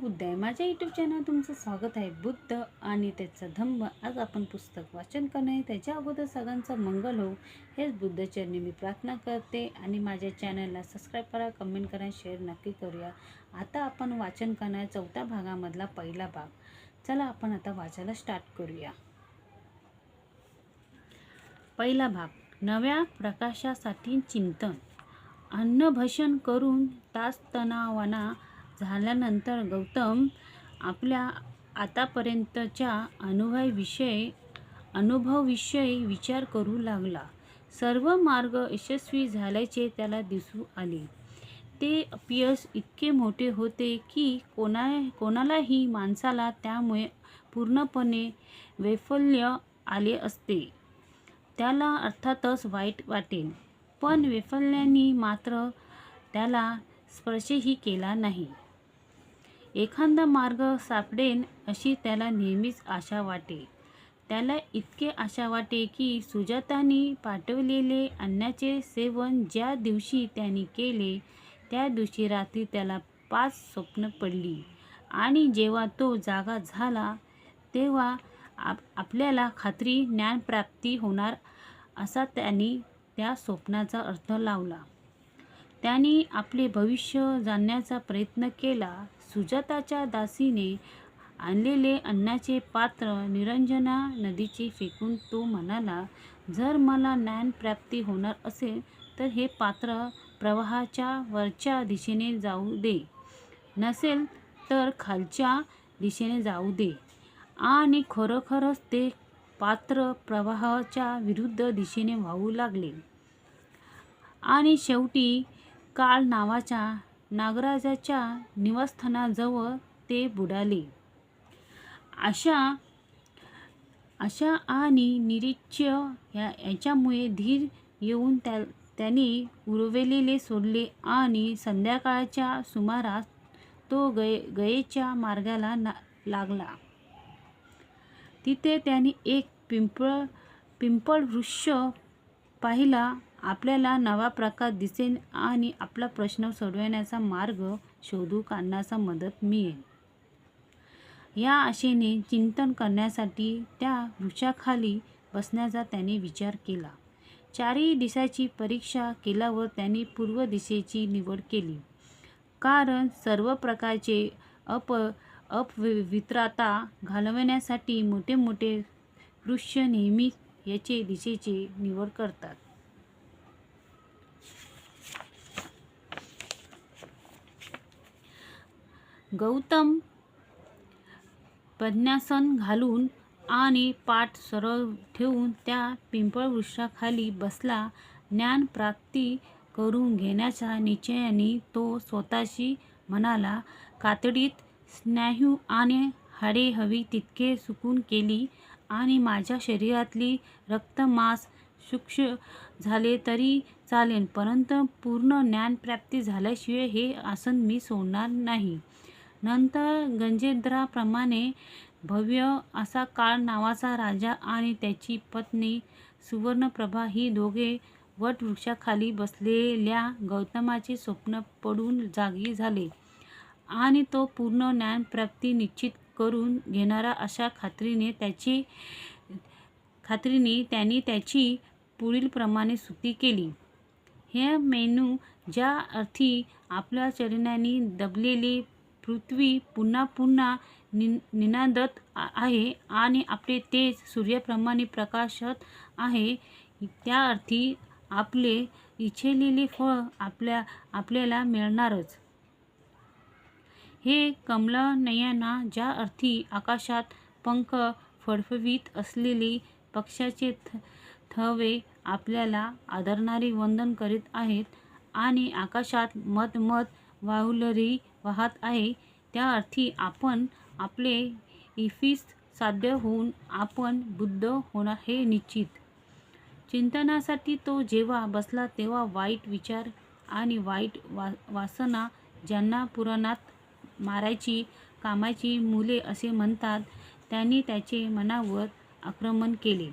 बुद्धाय माझ्या YouTube channel तुमचं स्वागत आहे. बुद्ध आणि त्याचा धम्म. आज आपण पुस्तक वाचन करणं आहे. त्याच्या अगोदर सगळ्यांचं मंगल हो. हेच बुद्धचरणी मी प्रार्थना करते आणि माझ्या चॅनलला सबस्क्राईब करा कमेंट करा शेअर नक्की करूया. आता आपण वाचन करणार चौथ्या भागामधला पहिला भाग. चला आपण आता वाचायला स्टार्ट करूया. पहिला भाग. नव्या प्रकाशासाठी चिंतन. अन्नभषण करून तास तणावाना झाल्यानंतर गौतम आपल्या आतापर्यंतच्या अनुभवाविषयी अनुभवविषयी विचार करू लागला. सर्व मार्ग यशस्वी झाल्याचे त्याला दिसू आले. ते अपयश इतके मोठे होते की कोणा कोणालाही माणसाला त्यामुळे पूर्णपणे वैफल्य आले असते. त्याला अर्थातच वाईट वाटेल. पण वैफल्याने मात्र त्याला स्पर्शही केला नाही. एखादा मार्ग सापडेन अशी त्याला नेहमीच आशा वाटे. त्याला इतके आशा वाटे की सुजाताने पाठवलेले अन्नाचे सेवन ज्या दिवशी त्याने केले त्या दिवशी रात्री त्याला पाच स्वप्न पडली. आणि जेव्हा तो जागा झाला तेव्हा आप आपल्याला खात्री ज्ञानप्राप्ती होणार असा त्यांनी त्या स्वप्नाचा अर्थ लावला. त्यांनी आपले भविष्य जाणण्याचा प्रयत्न केला. सुजाताच्या दासीने आणलेले अन्नाचे पात्र निरंजना नदीचे फेकून तो म्हणाला जर मला ज्ञानप्राप्ती होणार असेल तर हे पात्र प्रवाहाच्या वरच्या दिशेने जाऊ दे. नसेल तर खालच्या दिशेने जाऊ दे. आणि खरोखरच ते पात्र प्रवाहाच्या विरुद्ध दिशेने वाहू लागले. आणि शेवटी काळ नावाच्या नागराजाच्या निवासस्थानाजवळ ते बुडाले. अशा अशा आणि निरीच्य या याच्यामुळे धीर येऊन त्या त्याने उरवलेले सोडले आणि संध्याकाळच्या सुमारास तो गये गयेच्या मार्गाला ना लागला. तिथे त्याने एक पिंपळ पिंपळ वृक्ष पाहिला आपल्याला नवा प्रकार दिसेल आणि आपला प्रश्न सोडवण्याचा मार्ग शोधू काढण्याचा मदत मिळेल. या आशेने चिंतन करण्यासाठी त्या वृक्षाखाली बसण्याचा त्याने विचार केला. चारही दिशाची परीक्षा केल्यावर त्याने पूर्व दिशेची निवड केली. कारण सर्व प्रकारचे अप अपवित्रता घालवण्यासाठी मोठे मोठे वृक्ष नेहमी याचे दिशेची निवड करतात. गौतम पद्मासन घालून आणि पाठ सरळ ठेवून त्या पिंपळ वृक्षाखाली बसला. ज्ञानप्राप्ती करून घेण्याच्या निश्चयाने तो स्वतःशी म्हणाला कातडीत स्नायू आणि हाडे हवी तितके सुकून केली आणि माझ्या शरीरातली रक्तमास सूक्ष झाले तरी चालेल परंतु पूर्ण ज्ञानप्राप्ती झाल्याशिवाय हे आसन मी सोडणार नाही. नंतर गंजेद्राप्रमाणे भव्य असा काळ नावाचा राजा आणि त्याची पत्नी सुवर्णप्रभा ही दोघे वटवृक्षाखाली बसलेल्या गौतमाचे स्वप्न पडून जागी झाले. आणि तो पूर्ण ज्ञानप्राप्ती निश्चित करून घेणारा अशा खात्रीने त्याची खात्रीने त्यांनी त्याची पुढीलप्रमाणे स्तुती केली. हे मेनू ज्या अर्थी आपल्या चरणाने दबलेली पृथ्वी पुन्हा पुन्हा नि निनादत आहे आणि आपले तेज सूर्याप्रमाणे प्रकाशत आहे. त्या अर्थी आपले इच्छेलेले फळ आपल्या आपल्याला मिळणारच. हे कमलनयना ज्या अर्थी आकाशात पंख फडफवीत असलेली पक्षाचे थ थवे आपल्याला आदरणारी वंदन करीत आहेत आणि आकाशात मधमध वाहुलरी वाहत आहे. त्या अर्थी आपण आपले इफिस साध्य होऊन आपण बुद्ध होणार हे निश्चित. चिंतनासाठी तो जेव्हा बसला तेव्हा वाईट विचार आणि वाईट वा वासना ज्यांना पुराणात मारायची कामाची मुले असे म्हणतात त्यांनी त्याचे मनावर आक्रमण केले.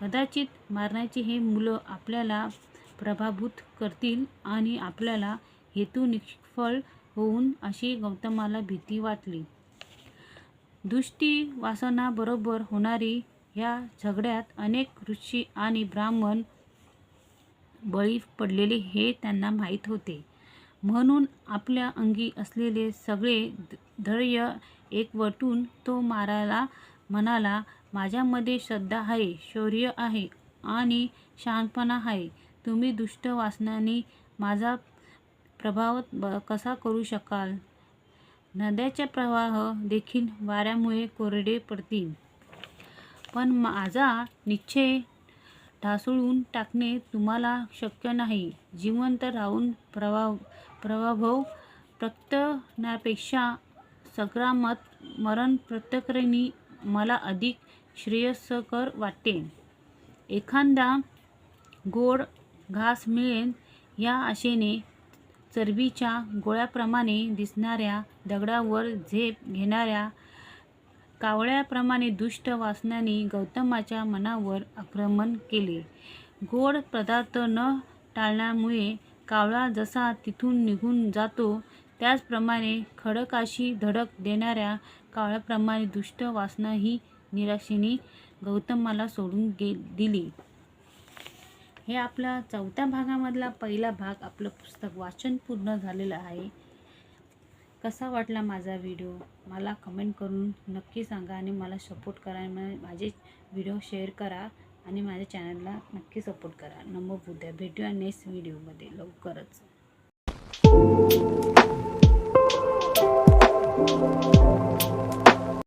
कदाचित मारण्याची हे मुलं आपल्याला प्रभाभूत करतील आणि आपल्याला हेतू निष्फळ होऊन अशी गौतमाला भीती वाटली. दुष्टी वासनाबरोबर होणारी या झगड्यात अनेक ऋषी आणि ब्राह्मण बळी पडलेले हे त्यांना माहीत होते. म्हणून आपल्या अंगी असलेले सगळे धैर्य एकवटून तो मारायला म्हणाला माझ्यामध्ये श्रद्धा आहे शौर्य आहे आणि शहाणपणा आहे. तुम्ही दुष्ट वासनाने माझा प्रभाव ब- कसा करू शकाल? नद्याचे प्रवाह देखील वाऱ्यामुळे कोरडे पडतील. पण माझा निश्चय ढासळून टाकणे तुम्हाला शक्य नाही. जिवंत राहून प्रवा प्रभाव प्रत्यनापेक्षा संग्रामात मरण प्रत्यकरणी मला अधिक श्रेयस्कर वाटते. एखादा गोड घास मिळेल या आशेने चरबीच्या गोळ्याप्रमाणे दिसणाऱ्या दगडावर झेप घेणाऱ्या कावळ्याप्रमाणे दुष्ट वासनांनी गौतमाच्या मनावर आक्रमण केले. गोड पदार्थ न टाळल्यामुळे कावळा जसा तिथून निघून जातो त्याचप्रमाणे खडकाशी धडक देणाऱ्या कावळ्याप्रमाणे दुष्ट वासना ही निराशेने गौतमाला सोडून गे दिली. हे आपला चौथ्या भागामधला पहिला भाग आपलं पुस्तक वाचन पूर्ण झालेलं आहे. कसा वाटला माझा व्हिडिओ मला कमेंट करून नक्की सांगा आणि मला सपोर्ट करा माझे व्हिडिओ शेअर करा आणि माझ्या चॅनलला नक्की सपोर्ट करा. नमो बुद्ध्या. भेटूया नेक्स्ट व्हिडिओमध्ये लवकरच.